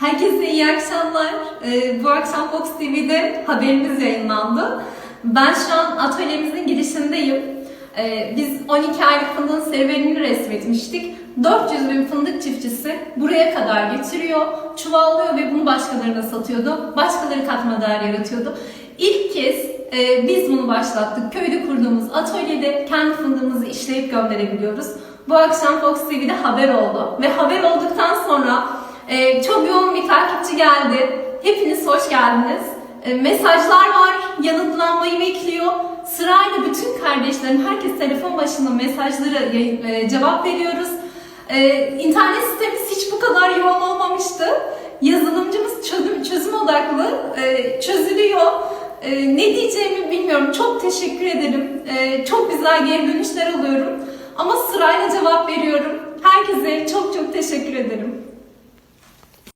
Herkese iyi akşamlar. Ee, bu akşam Fox TV'de haberimiz yayınlandı. Ben şu an atölyemizin girişindeyim. Ee, biz 12 aylık fındığın serüvenini resmetmiştik. 400 bin fındık çiftçisi buraya kadar getiriyor, çuvallıyor ve bunu başkalarına satıyordu. Başkaları katma değer yaratıyordu. İlk kez e, biz bunu başlattık. Köyde kurduğumuz atölyede kendi fındığımızı işleyip gönderebiliyoruz. Bu akşam Fox TV'de haber oldu ve haber olduktan sonra ee, çok yoğun bir takipçi geldi. Hepiniz hoş geldiniz. Ee, mesajlar var, yanıtlanmayı bekliyor. Sırayla bütün kardeşlerim, herkes telefon başında mesajlara e, cevap veriyoruz. Ee, internet sitemiz hiç bu kadar yoğun olmamıştı. Yazılımcımız çözüm, çözüm odaklı, e, çözülüyor. E, ne diyeceğimi bilmiyorum. Çok teşekkür ederim. E, çok güzel geri dönüşler alıyorum. Ama sırayla cevap veriyorum. Herkese çok çok teşekkür ederim.